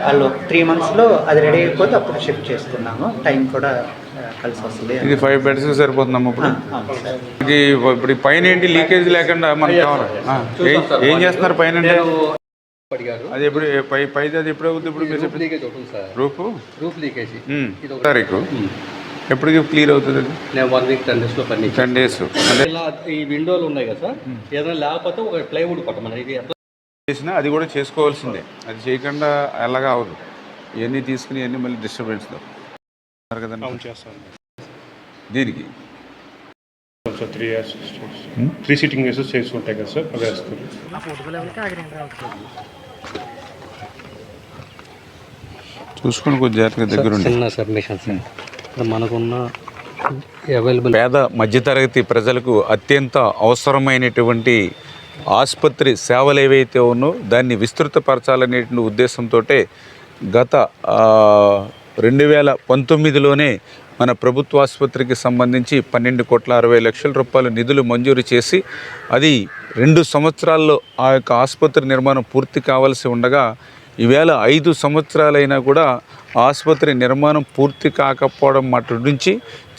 వాళ్ళు త్రీ మంత్స్లో అది రెడీ అయిపోతే అప్పుడు షిఫ్ట్ చేస్తున్నాము. టైం కూడా కలిసి వస్తుంది. ఇది ఫైవ్ బెడ్స్ సరిపోతుందమ్మా ఇప్పుడు. ఇది ఇప్పుడు పైన ఏంటి లీకేజ్ లేకుండా మనకు కావాలి? ఏం- చేస్తున్నారు పైన అది ఎప్పుడు పై పైది అది ఎప్పుడు అవుతుంది ఇప్పుడు మీరు లీకేజ్ ఒకటి సార్. రూపు రూఫ్ లీకేజ్ ఉమ్. ఇది ఒక- తారీఖు? ఎప్పటికి క్లియర్ అవుతుంది అది? నేను వన్ వీక్ టెన్ డేస్లో పని టెన్ డేస్ అంటే ఇలా ఈ విండోలు ఉన్నాయి కదా సార్. ఏదైనా లేకపోతే ఒక ప్లైవుడ్ కొట్టమని ఇది ఎట్లా చేసినా అది కూడా చేసుకోవాల్సిందే. అది చేయకుండా అలాగా అవ్వదు. ఇవన్నీ తీసుకుని ఇవన్నీ మళ్ళీ డిస్టర్బెన్స్ కదండి. దీనికి? త్రీ ఇయర్స్ త్రీ సీటింగ్ చేసుకుంటాయి కదా సార్ అవి చూసుకుని కొంచెం జాగ్రత్తగా దగ్గర చిన్న సబ్మిషన్ ఇప్పుడు మనకున్న అవైలబుల్ పేద మధ్యతరగతి ప్రజలకు అత్యంత అవసరమైనటువంటి ఆసుపత్రి సేవలు ఏవైతే ఉన్నో దాన్ని విస్తృతపరచాలనేటువంటి ఉద్దేశంతో గత రెండు వేల పంతొమ్మిదిలోనే మన ప్రభుత్వ ఆసుపత్రికి సంబంధించి పన్నెండు కోట్ల అరవై లక్షల రూపాయలు నిధులు మంజూరు చేసి అది రెండు సంవత్సరాల్లో ఆ యొక్క ఆసుపత్రి నిర్మాణం పూర్తి కావాల్సి ఉండగా ఈవేళ ఐదు సంవత్సరాలైనా కూడా ఆసుపత్రి నిర్మాణం పూర్తి కాకపోవడం మటు నుంచి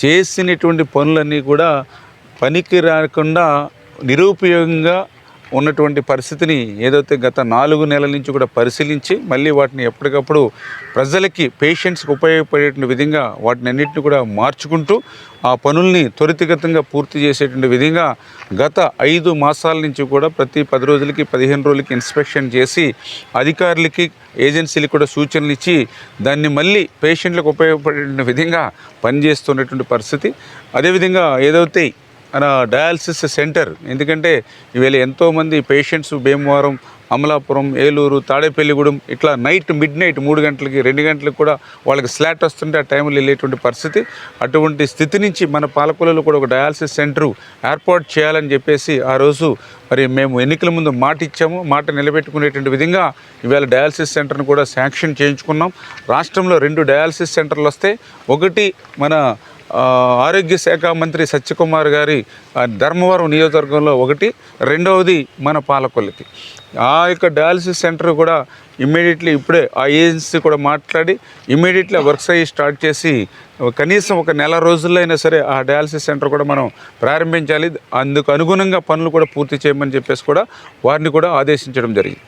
చేసినటువంటి పనులన్నీ కూడా పనికి రాకుండా నిరుపయోగంగా ఉన్నటువంటి పరిస్థితిని ఏదైతే గత నాలుగు నెలల నుంచి కూడా పరిశీలించి మళ్ళీ వాటిని ఎప్పటికప్పుడు ప్రజలకి పేషెంట్స్కి ఉపయోగపడేటువంటి విధంగా వాటిని అన్నింటిని కూడా మార్చుకుంటూ ఆ పనుల్ని త్వరితగతంగా పూర్తి చేసేటువంటి విధంగా గత ఐదు మాసాల నుంచి కూడా ప్రతి పది రోజులకి పదిహేను రోజులకి ఇన్స్పెక్షన్ చేసి అధికారులకి ఏజెన్సీలకు కూడా సూచనలు ఇచ్చి దాన్ని మళ్ళీ పేషెంట్లకు ఉపయోగపడే విధంగా పనిచేస్తున్నటువంటి పరిస్థితి. అదేవిధంగా ఏదైతే డయాలసిస్ సెంటర్. ఎందుకంటే ఈవేళ ఎంతోమంది పేషెంట్స్ భీమవరం అమలాపురం ఏలూరు తాడేపల్లిగూడెం ఇట్లా నైట్ మిడ్ నైట్ మూడు గంటలకి రెండు గంటలకు కూడా వాళ్ళకి స్లాట్ వస్తుంటే ఆ టైంలో వెళ్ళేటువంటి పరిస్థితి. అటువంటి స్థితి నుంచి మన పాలకులలో కూడా ఒక డయాలసిస్ సెంటర్ ఏర్పాటు చేయాలని చెప్పేసి ఆ రోజు మరి మేము ఎన్నికల ముందు మాట ఇచ్చాము. మాట నిలబెట్టుకునేటువంటి విధంగా ఇవాళ డయాలసిస్ సెంటర్ను కూడా శాంక్షన్ చేయించుకున్నాం. రాష్ట్రంలో రెండు డయాలసిస్ సెంటర్లు వస్తే ఒకటి మన ఆరోగ్య శాఖ మంత్రి సత్యకుమార్ గారి ధర్మవరం నియోజకవర్గంలో ఒకటి రెండవది మన పాలకొల్లికి. ఆ యొక్క డయాలసిస్ సెంటర్ కూడా ఇమ్మీడియట్లీ ఇప్పుడే ఆ ఏజెన్సీ కూడా మాట్లాడి ఇమ్మీడియట్లీ వర్క్స్ అయ్యి స్టార్ట్ చేసి కనీసం ఒక నెల రోజుల్లో అయినా సరే ఆ డయాలసిస్ సెంటర్ కూడా మనం ప్రారంభించాలి. అందుకు అనుగుణంగా పనులు కూడా పూర్తి చేయమని చెప్పేసి కూడా వారిని కూడా ఆదేశించడం జరిగింది.